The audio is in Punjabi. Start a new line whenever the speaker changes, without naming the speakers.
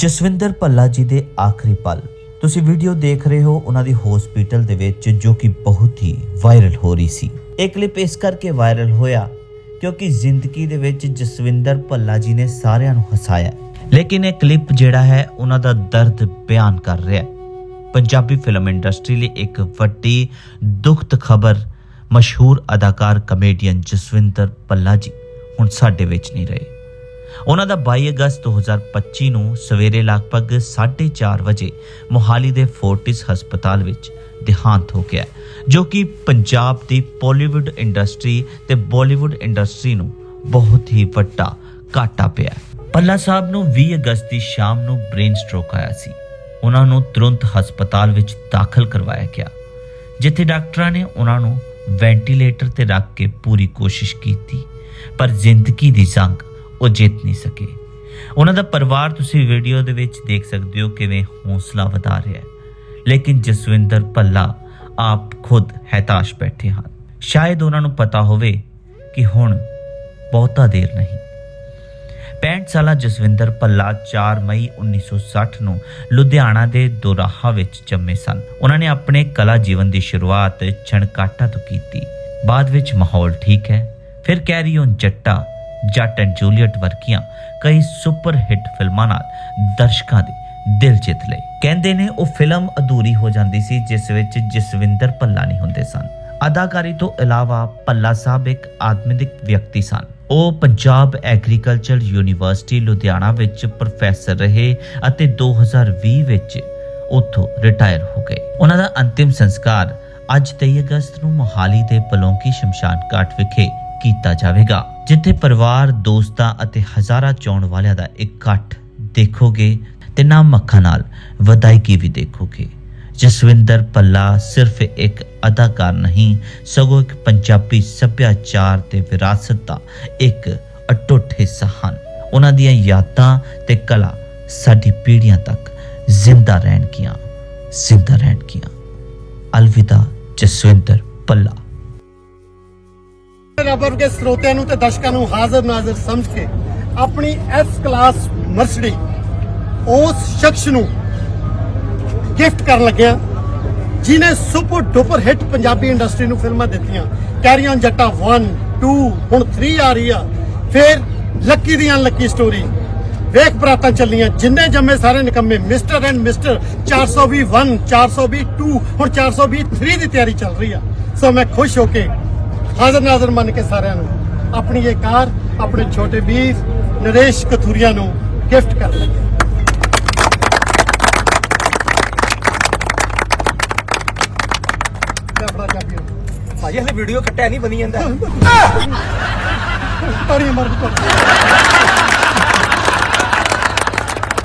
ਜਸਵਿੰਦਰ ਭੱਲਾ ਜੀ ਦੇ ਆਖਰੀ ਪਲ। ਤੁਸੀਂ ਵੀਡੀਓ ਦੇਖ ਰਹੇ ਹੋ ਉਹਨਾਂ ਦੀ ਹਸਪੀਟਲ ਦੇ ਵਿੱਚ ਜੋ ਕਿ ਬਹੁਤ ਹੀ ਵਾਇਰਲ ਹੋ ਰਹੀ ਸੀ। ਇਹ ਕਲਿੱਪ ਇਸ ਕਰਕੇ ਵਾਇਰਲ ਹੋਇਆ ਕਿਉਂਕਿ ਜ਼ਿੰਦਗੀ ਦੇ ਵਿੱਚ ਜਸਵਿੰਦਰ ਭੱਲਾ ਜੀ ਨੇ ਸਾਰਿਆਂ ਨੂੰ ਹਸਾਇਆ। ਲੇਕਿਨ ਇਹ ਕਲਿੱਪ ਜਿਹੜਾ ਹੈ, ਉਹਨਾਂ ਦਾ ਦਰਦ ਬਿਆਨ ਕਰ ਰਿਹਾ ਹੈ। ਪੰਜਾਬੀ ਫਿਲਮ ਇੰਡਸਟਰੀ ਲਈ ਇੱਕ ਵੱਡੀ ਦੁਖਦ ਖਬਰ ਮਸ਼ਹੂਰ ਅਦਾਕਾਰ ਕਮੇਡੀਅਨ ਜਸਵਿੰਦਰ ਭੱਲਾ ਜੀ ਹੁਣ ਸਾਡੇ ਵਿੱਚ ਨਹੀਂ ਰਹੇ। ਉਹਨਾਂ ਦਾ 22 ਅਗਸਤ 2025 ਨੂੰ ਸਵੇਰੇ ਲਗਭਗ 4:30 ਵਜੇ ਮੋਹਾਲੀ ਦੇ ਫੋਰਟਿਸ ਹਸਪਤਾਲ ਵਿੱਚ ਦੇਹਾਂਤ ਹੋ ਗਿਆ ਜੋ ਕਿ ਪੰਜਾਬ ਦੀ ਪੋਲੀਵੁੱਡ ਇੰਡਸਟਰੀ ਤੇ ਬਾਲੀਵੁੱਡ ਇੰਡਸਟਰੀ ਨੂੰ ਬਹੁਤ ਹੀ ਵੱਡਾ ਘਾਟਾ ਪਿਆ ਪੱਲਾ ਸਾਹਿਬ ਨੂੰ 20 ਅਗਸਤ ਦੀ ਸ਼ਾਮ ਨੂੰ ਬ੍ਰੇਨ ਸਟ੍ਰੋਕ ਆਇਆ ਸੀ। ਉਹਨਾਂ ਨੂੰ ਤੁਰੰਤ ਹਸਪਤਾਲ ਵਿੱਚ ਦਾਖਲ ਕਰਵਾਇਆ ਗਿਆ। ਜਿੱਥੇ ਡਾਕਟਰਾਂ ਨੇ ਉਹਨਾਂ ਨੂੰ ਵੈਂਟੀਲੇਟਰ ਤੇ ਰੱਖ ਕੇ ਪੂਰੀ ਕੋਸ਼ਿਸ਼ ਕੀਤੀ, ਪਰ ਜ਼ਿੰਦਗੀ ਦੀ ਜੰਗ ਉਹ ਜਿੱਤ ਨਹੀਂ ਸਕੇ। ਉਹਨਾਂ ਦਾ ਪਰਿਵਾਰ ਤੁਸੀਂ ਵੀਡੀਓ ਦੇ ਵਿੱਚ ਦੇਖ ਸਕਦੇ ਹੋ ਕਿਵੇਂ ਹੌਸਲਾ ਵਧਾ ਰਿਹਾ ਹੈ। ਲੇਕਿਨ ਜਸਵਿੰਦਰ ਭੱਲਾ ਆਪ ਖੁਦ ਹੈਤਾਸ਼ ਬੈਠੇ ਹਨ। ਸ਼ਾਇਦ ਉਹਨਾਂ ਨੂੰ ਪਤਾ ਹੋਵੇ ਕਿ ਹੁਣ ਬਹੁਤਾ ਦੇਰ ਨਹੀਂ। 65 ਸਾਲਾ ਜਸਵਿੰਦਰ ਭੱਲਾ 4 ਮਈ 1960 ਨੂੰ ਲੁਧਿਆਣਾ ਦੇ ਦੋਰਾਹਾ ਵਿੱਚ ਜੰਮੇ ਸਨ। ਉਹਨਾਂ ਨੇ ਆਪਣੇ ਕਲਾ ਜੀਵਨ ਦੀ ਸ਼ੁਰੂਆਤ ਛਣਕਾਟਾ ਤੋਂ ਕੀਤੀ। ਬਾਅਦ ਵਿੱਚ ਮਾਹੌਲ ਠੀਕ ਹੈ। ਫਿਰ ਕੈਰੀ ਔਨ ਜੱਟਾ ਜੱਟ ਐਂਡ ਜੂਲੀਅਟ ਵਰਗੀਆਂ ਕਈ ਸੁਪਰ ਹਿੱਟ ਫਿਲਮਾਂ ਨਾਲ ਦਰਸ਼ਕਾਂ ਦੇ ਦਿਲ ਜਿੱਤ ਲਏ ਕਹਿੰਦੇ ਨੇ ਉਹ ਫਿਲਮ ਅਧੂਰੀ ਹੋ ਜਾਂਦੀ ਸੀ, ਜਿਸ ਵਿੱਚ ਜਸਵਿੰਦਰ ਭੱਲਾ ਨਹੀਂ ਹੁੰਦੇ ਸਨ। ਅਦਾਕਾਰੀ ਤੋਂ ਇਲਾਵਾ ਭੱਲਾ ਸਾਹਿਬ ਇੱਕ ਆਤਮਿਕ ਵਿਅਕਤੀ ਸਨ। ਉਹ ਪੰਜਾਬ ਐਗਰੀਕਲਚਰ ਯੂਨੀਵਰਸਿਟੀ ਲੁਧਿਆਣਾ ਵਿੱਚ ਪ੍ਰੋਫੈਸਰ ਰਹੇ ਅਤੇ 2020 ਵਿੱਚ ਉੱਥੋਂ ਰਿਟਾਇਰ ਹੋ ਗਏ। ਉਹਨਾਂ ਦਾ ਅੰਤਿਮ ਸੰਸਕਾਰ ਅੱਜ 23 ਅਗਸਤ ਨੂੰ ਮੋਹਾਲੀ ਦੇ ਪਲੋਂਕੀ ਸ਼ਮਸ਼ਾਨ ਘਾਟ ਵਿਖੇ ਕੀਤਾ ਜਾਵੇਗਾ। ਜਿੱਥੇ ਪਰਿਵਾਰ, ਦੋਸਤਾਂ ਅਤੇ ਹਜ਼ਾਰਾਂ ਚਾਉਣ ਵਾਲਿਆਂ ਦਾ ਇਕੱਠ ਦੇਖੋਗੇ ਤੇ ਨਾਮ ਅੱਖਾਂ ਨਾਲ ਵਧਾਈਗੀ ਵੀ ਦੇਖੋਗੇ। ਜਸਵਿੰਦਰ ਪੱਲਾ ਸਿਰਫ ਇੱਕ ਅਦਾਕਾਰ ਨਹੀਂ, ਸਗੋਂ ਇੱਕ ਪੰਜਾਬੀ ਸੱਭਿਆਚਾਰ ਤੇ ਵਿਰਾਸਤ ਦਾ ਇੱਕ ਅਟੁੱਟ ਹਿੱਸਾ ਹਨ। ਉਹਨਾਂ ਦੀਆਂ ਯਾਦਾਂ ਤੇ ਕਲਾ ਸਾਡੀ ਪੀੜ੍ਹੀਆਂ ਤੱਕ ਜ਼ਿੰਦਾ ਰਹਿਣਗੀਆਂ ਜ਼ਿੰਦਾ ਰਹਿਣਗੀਆਂ ਅਲਵਿਦਾ ਜਸਵਿੰਦਰ ਪੱਲਾ
ਰੱਬਰ ਕੇ ਸਰੋਤਿਆਂ ਨੂੰ ਤੇ ਦਰਸ਼ਕਾਂ ਨੂੰ ਹਾਜ਼ਰ ਨਾਜ਼ਰ ਸਮਝ ਕੇ ਆਪਣੀ ਐਸ ਕਲਾਸ ਮਰਸਡੀ ਉਸ ਸ਼ਖਸ ਨੂੰ ਗਿਫਟ ਕਰਨ ਲੱਗਿਆ ਜਿਨੇ super duper hit Punjabi industry ਨੂੰ ਫਿਲਮਾਂ ਦਿੱਤੀਆਂ। ਕੈਰੀ ਔਨ ਜੱਟਾ 1 2 ਹੁਣ 3 ਆ ਰਹੀ ਆ। ਫਿਰ ਲੱਕੀ ਦੀ ਲੱਕੀ ਸਟੋਰੀ ਵੇਖ ਬਰਾਤਾਂ ਚੱਲੀਆਂ, ਜਿੰਨੇ ਜੰਮੇ ਸਾਰੇ ਨਿਕੰਮੇ ਮਿਸਟਰ ਐਂਡ ਮਿਸਟਰ 420 1 420 2 ਹੁਣ 420 3 ਦੀ ਤਿਆਰੀ ਚੱਲ ਰਹੀ ਆ। ਸੋ ਮੈਂ ਖੁਸ਼ ਹੋ ਕੇ ਹਾਜ਼ਰ ਨਾਜ਼ਰ ਮੰਨ ਕੇ ਸਾਰਿਆਂ ਨੂੰ ਆਪਣੀ ਇਹ ਕਾਰ ਆਪਣੇ ਛੋਟੇ ਵੀਰ ਨਰੇਸ਼ ਕਥੂਰੀਆ ਨੂੰ ਗਿਫਟ ਕਰ ਲੱਗੇ। ਆਪਣਾ
ਹਲੇ ਵੀਡੀਓ ਕੱਟਿਆ ਨਹੀਂ ਬਣੀ ਜਾਂਦਾ।
ਤਾੜੀਆਂ ਮਾਰ ਕੇ